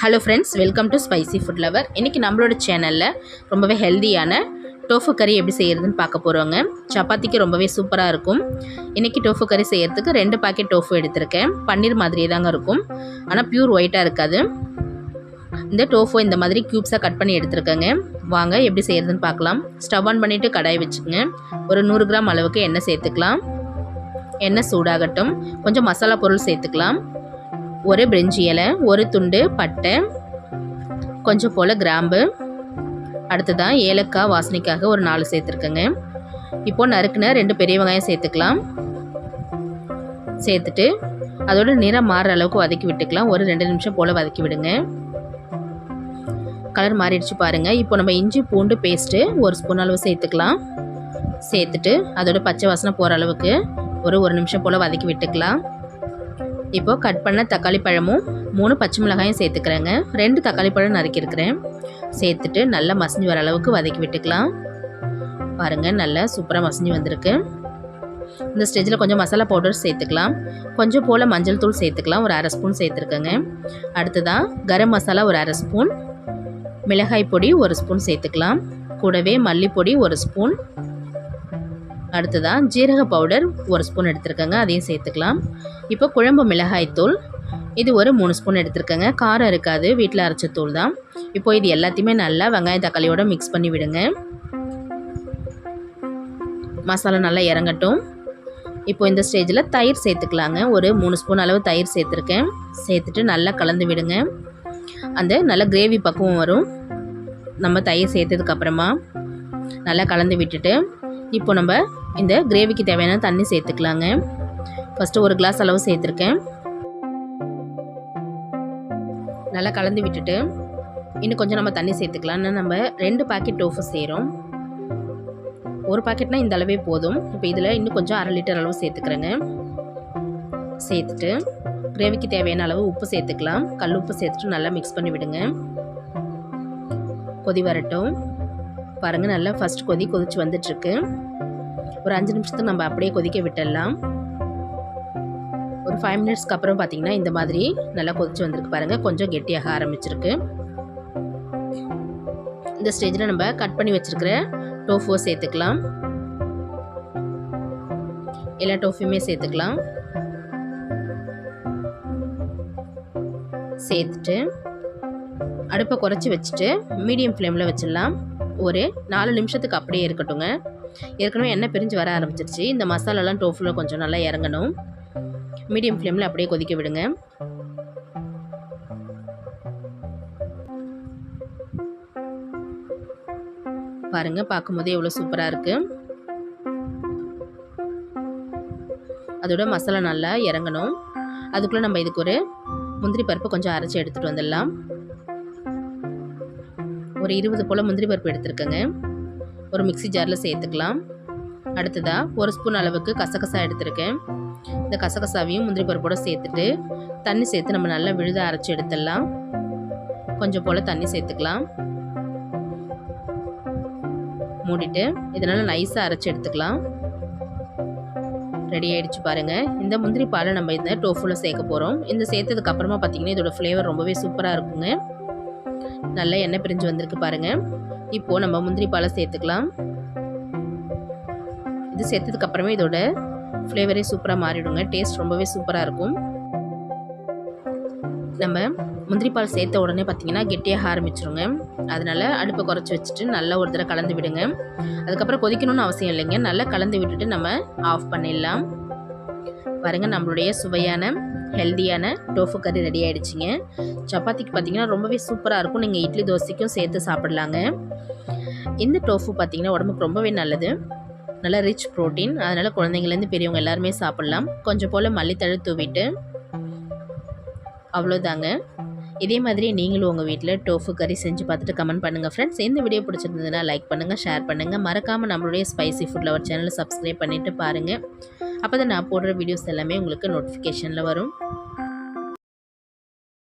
Hello friends welcome to spicy food lover இன்றைக்கி நம்மளோட சேனலில் ரொம்பவே ஹெல்தியான டோஃபு கறி எப்படி செய்கிறதுன்னு பார்க்க போகிறோங்க சப்பாத்திக்கு ரொம்பவே சூப்பராக இருக்கும். இன்றைக்கி டோஃபு கறி செய்கிறதுக்கு ரெண்டு பாக்கெட் டோஃபு எடுத்திருக்கேன். பன்னீர் மாதிரியே தாங்க இருக்கும். ஆனால் ப்யூர் ஒயிட்டாக இருக்காது. இந்த டோஃபு இந்த மாதிரி க்யூப்ஸாக கட் பண்ணி எடுத்துருக்கேங்க. வாங்க எப்படி செய்கிறதுன்னு பார்க்கலாம். ஸ்டவ் ஆன் பண்ணிவிட்டு கடாய் வச்சுக்கோங்க ஒரு நூறு கிராம் அளவுக்கு எண்ணெய் சேர்த்துக்கலாம். எண்ணெய் சூடாகட்டும். கொஞ்சம் மசாலா பொருள் சேர்த்துக்கலாம். ஒரு பிரிஞ்சி இலை ஒரு துண்டு பட்டை கொஞ்சம் போல் கிராம்பு. அடுத்ததான் ஏலக்காய் வாசனைக்காக ஒரு நாலு சேர்த்துருக்கேங்க. இப்போது நறுக்குன ரெண்டு பெரிய வெங்காயம் சேர்த்துக்கலாம். சேர்த்துட்டு அதோட நிறம் மாறுற அளவுக்கு வதக்கி விட்டுக்கலாம். ஒரு ரெண்டு நிமிஷம் போல் வதக்கி விடுங்க. கலர் மாறிடுச்சு பாருங்கள் இப்போ நம்ம இஞ்சி பூண்டு பேஸ்ட்டு ஒரு ஸ்பூன் அளவு சேர்த்துக்கலாம். சேர்த்துட்டு அதோட பச்சை வாசனை போகிற அளவுக்கு ஒரு ஒரு நிமிஷம் போல் வதக்கி விட்டுக்கலாம். இப்போது கட் பண்ண தக்காளி பழமும் மூணு பச்சை மிளகாயும் சேர்த்துக்கிறேங்க. ரெண்டு தக்காளி பழம் நறுக்கியிருக்கிறேன். சேர்த்துட்டு நல்லா மசிஞ்சு வர அளவுக்கு வதக்கி விட்டுக்கலாம். பாருங்கள் நல்லா சூப்பராக மசிஞ்சு வந்திருக்கு. இந்த ஸ்டேஜில் கொஞ்சம் மசாலா பவுடர் சேர்த்துக்கலாம். கொஞ்சம் போல் மஞ்சள் தூள் சேர்த்துக்கலாம். ஒரு அரை ஸ்பூன் சேர்த்துருக்கேங்க. அடுத்ததான் கரம் மசாலா ஒரு அரை ஸ்பூன். மிளகாய் பொடி ஒரு ஸ்பூன் சேர்த்துக்கலாம். கூடவே மல்லிப்பொடி ஒரு ஸ்பூன். அடுத்ததாக ஜீரக பவுடர் ஒரு ஸ்பூன் எடுத்துருக்கேங்க அதையும் சேர்த்துக்கலாம். இப்போ குழம்பு மிளகாய்த்தூள் இது ஒரு மூணு ஸ்பூன் எடுத்துருக்கேங்க காரம் இருக்காது வீட்டில் அரைச்ச தூள் தான். இப்போ இது எல்லாத்தையுமே நல்லா வெங்காய தக்காளியோட மிக்ஸ் பண்ணி விடுங்க. மசாலா நல்லா இறங்கட்டும். இப்போ இந்த ஸ்டேஜில் தயிர் சேர்த்துக்கலாங்க ஒரு மூணு ஸ்பூன் அளவு தயிர் சேர்த்துருக்கேன். சேர்த்துட்டு நல்லா கலந்து விடுங்க. அந்த நல்ல கிரேவி பக்குவம் வரும். நம்ம தயிர் சேர்த்ததுக்கப்புறமா நல்லா கலந்து விட்டுட்டு இப்போ நம்ம இந்த கிரேவிக்கு தேவையான தண்ணி சேர்த்துக்கலாங்க. ஃபஸ்ட்டு ஒரு கிளாஸ் அளவு சேர்த்துருக்கேன். நல்லா கலந்து விட்டுட்டு இன்னும் கொஞ்சம் நம்ம தண்ணி சேர்த்துக்கலாம்னு நம்ம ரெண்டு பாக்கெட் டோஃபு செய்கிறோம் ஒரு பாக்கெட்னால் இந்த அளவே போதும். இப்போ இதில் இன்னும் கொஞ்சம் அரை லிட்டர் அளவு சேர்த்துக்கிறேங்க. சேர்த்துட்டு கிரேவிக்கு தேவையான அளவு உப்பு சேர்த்துக்கலாம். கல் உப்பு சேர்த்துட்டு நல்லா மிக்ஸ் பண்ணி விடுங்க. கொதி வரட்டும். பாருங்கள் நல்லா ஃபஸ்ட் கொதி கொதிச்சு வந்துட்டுருக்கு ஒரு அஞ்சு நிமிஷத்துக்கு நம்ம அப்படியே கொதிக்க விட்டுடலாம். ஒரு ஃபைவ் மினிட்ஸ்க்கு அப்புறம் பார்த்தீங்கன்னா இந்த மாதிரி நல்லா கொதிச்சு வந்திருக்கு பாருங்கள் கொஞ்சம் கெட்டியாக ஆரம்பிச்சிருக்கு. இந்த ஸ்டேஜில் நம்ம கட் பண்ணி வச்சுருக்கிற டோஃபோ சேர்த்துக்கலாம். எல்லா டோஃபியுமே சேர்த்துக்கலாம். சேர்த்துட்டு அடுப்பை குறைச்சி வச்சுட்டு மீடியம் ஃப்ளேமில் வச்சிடலாம். ஒரு நாலு நிமிஷத்துக்கு அப்படியே இருக்கட்டுங்க. ஏற்கனவே எண்ணெய் பிரிஞ்சு வர ஆரம்பிச்சிருச்சு. இந்த மசாலாலாம் டோஃபில் கொஞ்சம் நல்லா இறங்கணும். மீடியம் ஃப்ளேமில் அப்படியே கொதிக்க விடுங்க. பாருங்க பார்க்கும்போதே எவ்வளோ சூப்பராக இருக்குது அதோட மசாலா நல்லா இறங்கணும். அதுக்குள்ளே நம்ம இதுக்கு ஒரு முந்திரி பருப்பு கொஞ்சம் அரைச்சி எடுத்துகிட்டு வந்துடலாம். ஒரு இருபது போல் முந்திரி பருப்பு எடுத்துருக்கேங்க. ஒரு மிக்சி ஜாரில் சேர்த்துக்கலாம். அடுத்ததாக ஒரு ஸ்பூன் அளவுக்கு கசகசா எடுத்திருக்கேன். இந்த கசகசாவையும் முந்திரி பருப்போடு சேர்த்துட்டு தண்ணி சேர்த்து நம்ம நல்லா விழுத அரைச்சி எடுத்துடலாம். கொஞ்சம் போல் தண்ணி சேர்த்துக்கலாம். மூடிட்டு இதனால் நைஸாக அரைச்சி எடுத்துக்கலாம். ரெடி ஆகிடுச்சு பாருங்கள் இந்த முந்திரி பாலை நம்ம இந்த டோஃபுல சேர்க்க போகிறோம் இந்த சேர்த்ததுக்கு அப்புறமா பார்த்தீங்கன்னா இதோட ஃப்ளேவர் ரொம்பவே சூப்பராக இருக்குங்க. நல்லா எண்ணெய் பிரிஞ்சு வந்திருக்கு பாருங்கள் இப்போது நம்ம முந்திரி பாலை சேர்த்துக்கலாம். இது சேர்த்ததுக்கப்புறமே இதோட ஃப்ளேவரே சூப்பராக மாறிடுங்க. டேஸ்ட் ரொம்பவே சூப்பராக இருக்கும். நம்ம முந்திரி பால் சேர்த்த உடனே பார்த்தீங்கன்னா கெட்டியாக ஆரம்பிச்சிருங்க. அதனால் அடுப்பை குறைச்சி வச்சுட்டு நல்லா ஒரு தடவை கலந்து விடுங்க. அதுக்கப்புறம் கொதிக்கணும்னு அவசியம் இல்லைங்க. நல்லா கலந்து விட்டுட்டு நம்ம ஆஃப் பண்ணிடலாம். பாருங்கள் நம்மளுடைய சுவையான ஹெல்த்தியான டோஃபு கறி ரெடி ஆகிடுச்சிங்க சப்பாத்திக்கு பார்த்தீங்கன்னா ரொம்பவே சூப்பராக இருக்கும். நீங்கள் இட்லி தோசைக்கும் சேர்த்து சாப்பிட்லாங்க. இந்த டோஃபு பார்த்தீங்கன்னா உடம்புக்கு ரொம்பவே நல்லது. நல்லா ரிச் ப்ரோட்டீன் அதனால் குழந்தைங்கள்லேருந்து பெரியவங்க எல்லாருமே சாப்பிட்லாம். கொஞ்சம் போல் மல்லித்தழு தூவிட்டு அவ்வளோதாங்க இதே மாதிரி நீங்களும் உங்கள் வீட்டில் டோஃபு கறி செஞ்சு பார்த்துட்டு கமெண்ட் பண்ணுங்கள் ஃப்ரெண்ட்ஸ் இந்த வீடியோ பிடிச்சிருந்ததுன்னா லைக் பண்ணுங்கள் ஷேர் பண்ணுங்கள் மறக்காமல் நம்மளுடைய ஸ்பைசி ஃபுட் லவர் சேனலை சப்ஸ்கிரைப் பண்ணிவிட்டு பாருங்கள் அப்போ தான் நான் போடுற வீடியோஸ் எல்லாமே உங்களுக்கு நோட்டிஃபிகேஷனில் வரும்.